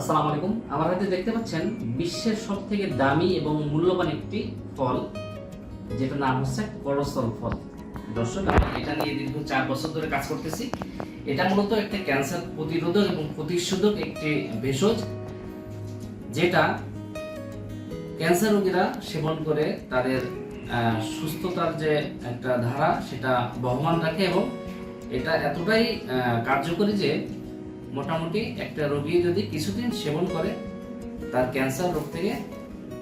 আসসালামু আলাইকুম। আমার হাতে দেখতে পাচ্ছেন বিশ্বের সব থেকে দামি এবং মূল্যবান একটি ফল, যেটার নাম হচ্ছে করসল ফল। দর্শক, আমি এটা নিয়ে দীর্ঘ চার বছর ধরে কাজ করতেছি। এটা মূলত একটা ক্যান্সার প্রতিরোধক এবং প্রতিষেধক একটি ভেষজ, যেটা ক্যান্সার রোগীরা সেবন করে, তাদের সুস্থতার যে একটা ধারা, সেটা বহমান রাখে এবং এটা এতটাই কার্যকরী যে মোটামুটি একটা রোগী যদি কিছুদিন সেবন করে, তার ক্যান্সার রোগ থেকে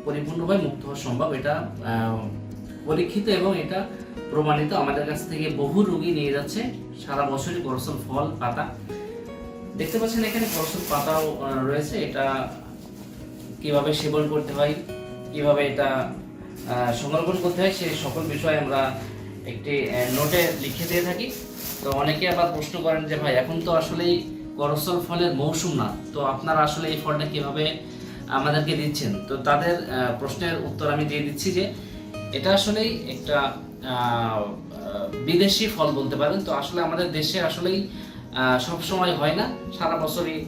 পরিপূর্ণভাবে মুক্ত হওয়া সম্ভব। এটা পরীক্ষিত এবং এটা প্রমাণিত। আমাদের কাছ থেকে বহু রোগী নিয়ে যাচ্ছে। সারা বছরই করসল ফল, পাতা। দেখতে পাচ্ছেন এখানে করসল পাতাও রয়েছে। এটা কীভাবে সেবন করতে হয়, কীভাবে এটা সংরক্ষণ করতে হয় সেই সকল বিষয়ে আমরা একটি নোটে লিখে দিয়ে থাকি। তো অনেকে আবার প্রশ্ন করেন যে, ভাই, এখন তো আসলেই করসল ফলের মৌসুম না। তো আপনারা আসলে এই ফলটা কীভাবে আমাদেরকে দিচ্ছেন? তো তাদের প্রশ্নের উত্তর আমি দিয়ে দিচ্ছি যে, এটা আসলেই একটা বিদেশি ফল বলতে পারেন। তো আসলে আমাদের দেশে আসলেই সব সময় হয় না। সারা বছরই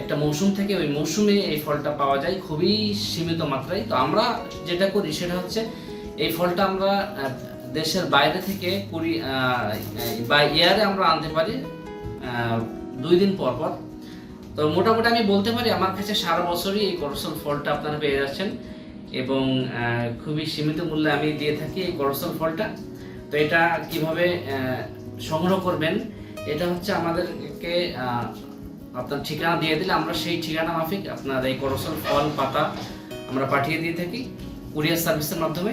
একটা মৌসুম থেকে ওই মৌসুমে এই ফলটা পাওয়া যায় খুবই সীমিত মাত্রায়। তো আমরা যেটা করি সেটা হচ্ছে, এই ফলটা আমরা দেশের বাইরে থেকে কুড়ি বা ইয়ারে আমরা আনতে পারি দুই দিন পর পর। তো মোটামুটি আমি বলতে পারি আমার কাছে সারা বছরই এই করসল ফলটা আপনারা পেয়ে যাচ্ছেন এবং খুবই সীমিত মূল্যে আমি দিয়ে থাকি এই করসল ফলটা। তো এটা কীভাবে সংগ্রহ করবেন, এটা হচ্ছে আমাদেরকে আপনার ঠিকানা দিয়ে দিলে আমরা সেই ঠিকানা মাফিক আপনার এই করসল ফল পাতা আমরা পাঠিয়ে দিয়ে থাকি কুরিয়ার সার্ভিসের মাধ্যমে।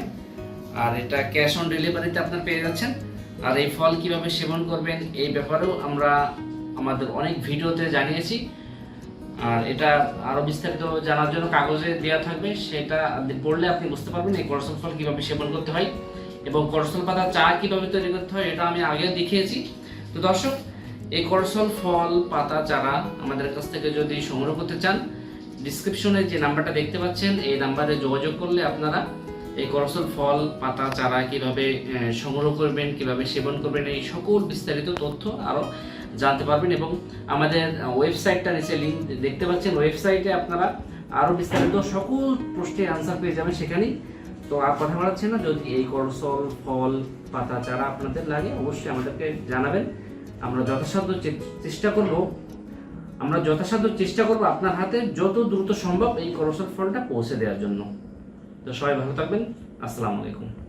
আর এটা ক্যাশ অন ডেলিভারিতে আপনার পেয়ে যাচ্ছেন। আর এই ফল কীভাবে সেবন করবেন এই ব্যাপারেও আমরা আমাদের অনেক ভিডিওতে জানিয়েছি। আর এটা আরও বিস্তারিত জানার জন্য কাগজে দেওয়া থাকবে, সেটা পড়লে আপনি বুঝতে পারবেন এই করসল ফল কীভাবে সেবন করতে হয় এবং করসল পাতা চা কীভাবে তৈরি করতে হয়, এটা আমি আগেও দেখিয়েছি। তো দর্শক, এই করসল ফল, পাতা, চারা আমাদের কাছ থেকে যদি সংগ্রহ করতে চান ডিসক্রিপশনে যে নাম্বারটা দেখতে পাচ্ছেন, এই নাম্বারে যোগাযোগ করলে আপনারা এই করসল ফল, পাতা, চারা কীভাবে সংগ্রহ করবেন, কীভাবে সেবন করবেন, এই সকল বিস্তারিত তথ্য আরও জানতে পারবেন এবং আমাদের ওয়েবসাইটটা নিচে লিঙ্ক দেখতে পাচ্ছেন ওয়েবসাইটে আপনারা আরও বিস্তারিত সকল প্রশ্নের আনসার পেয়ে যাবেন সেখানেই। তো আর কথা বাড়াচ্ছি না, যদি এই করসল ফল, পাতা, চারা আপনাদের লাগে, অবশ্যই আমাদেরকে জানাবেন। আমরা যথাসাধ্য চেষ্টা করব, আমরা যথাসাধ্য চেষ্টা করব আপনার হাতে যত দ্রুত সম্ভব এই করসল ফলটা পৌঁছে দেওয়ার জন্য। তো সবাই ভালো থাকবেন। আসসালামু আলাইকুম।